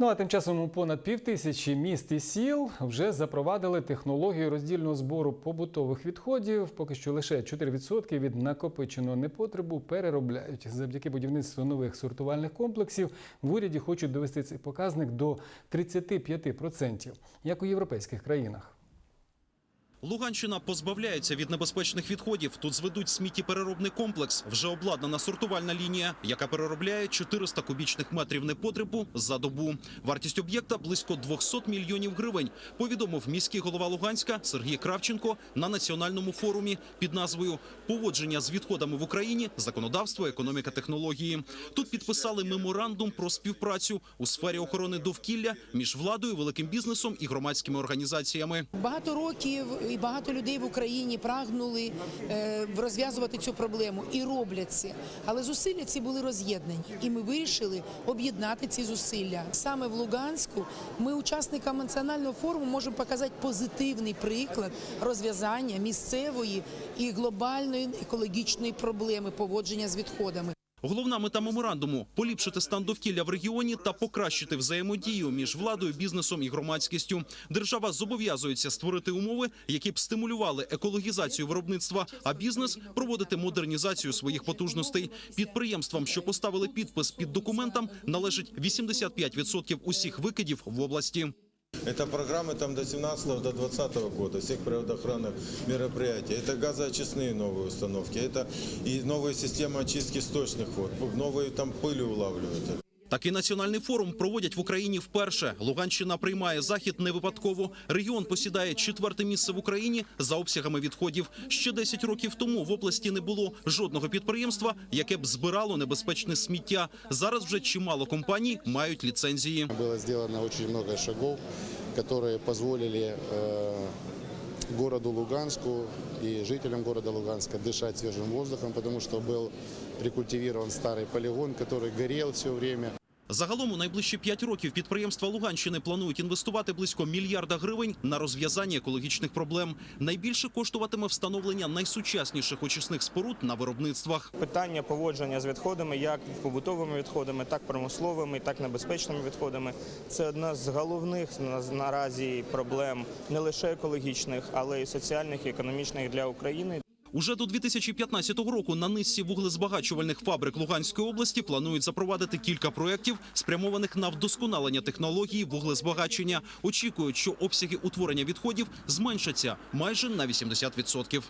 Ну а тим часом у понад півтисячі міст і сіл вже запровадили технологію роздільного збору побутових відходів. Поки що лише 4% від накопиченого непотребу переробляють. Завдяки будівництву нових сортувальних комплексів в уряді хочуть довести цей показник до 35%, як у європейських країнах. Луганщина позбавляється від небезпечних відходів. Тут зведуть сміттєпереробний комплекс. Вже обладнана сортувальна лінія, яка переробляє 400 кубічних метрів непотребу за добу. Вартість об'єкта близько 200 мільйонів гривень. Повідомив міський голова Луганська Сергій Кравченко на національному форумі під назвою Поводження з відходами в Україні, законодавство, економіка, технології. Тут підписали меморандум про співпрацю у сфері охорони довкілля між владою, великим бізнесом і громадськими організаціями. Багато років і багато людей в Україні прагнули е, розв'язувати цю проблему і роблять це. Але зусилля ці були роз'єднані, і ми вирішили об'єднати ці зусилля. Саме в Луганську ми учасникам національного форуму можемо показати позитивний приклад розв'язання місцевої і глобальної екологічної проблеми поводження з відходами. Головна мета меморандуму поліпшити стан довкілля в регіоні та покращити взаємодію між владою, бізнесом і громадськістю. Держава зобов'язується створити умови, які б стимулювали екологізацію виробництва, а бізнес проводити модернізацію своїх потужностей. Підприємствам, що поставили підпис під документом, належить 85% усіх викидів в області. Это программы там до 17 до 20 года, всех природоохранных мероприятий. Это газоочистные новые установки, это и новые системы очистки сточных вод, новые там пыли улавливают. Такий національний форум проводять в Україні вперше. Луганщина приймає захід не випадково. Регіон посідає четверте місце в Україні за обсягами відходів. Ще 10 років тому в області не було жодного підприємства, яке б збирало небезпечне сміття. Зараз вже чимало компаній мають ліцензії. Было сделано очень много шагов, которые позволили э, городу Луганску и жителям города Луганска дышать свежим воздухом, потому что был рекультивирован старый полигон, который горел все время. Загалом у найближчі 5 років підприємства Луганщини планують інвестувати близько мільярда гривень на розв'язання екологічних проблем. Найбільше коштуватиме встановлення найсучасніших очисних споруд на виробництвах. Питання поводження з відходами, як побутовими відходами, так промисловими, так небезпечними відходами. Це одна з головних наразі проблем не лише екологічних, але й соціальних і економічних для України. Уже до 2015 року на низці вуглезбагачувальних фабрик Луганської області планують запровадити кілька проєктів, спрямованих на вдосконалення технології вуглезбагачення. Очікують, що обсяги утворення відходів зменшаться майже на 80%.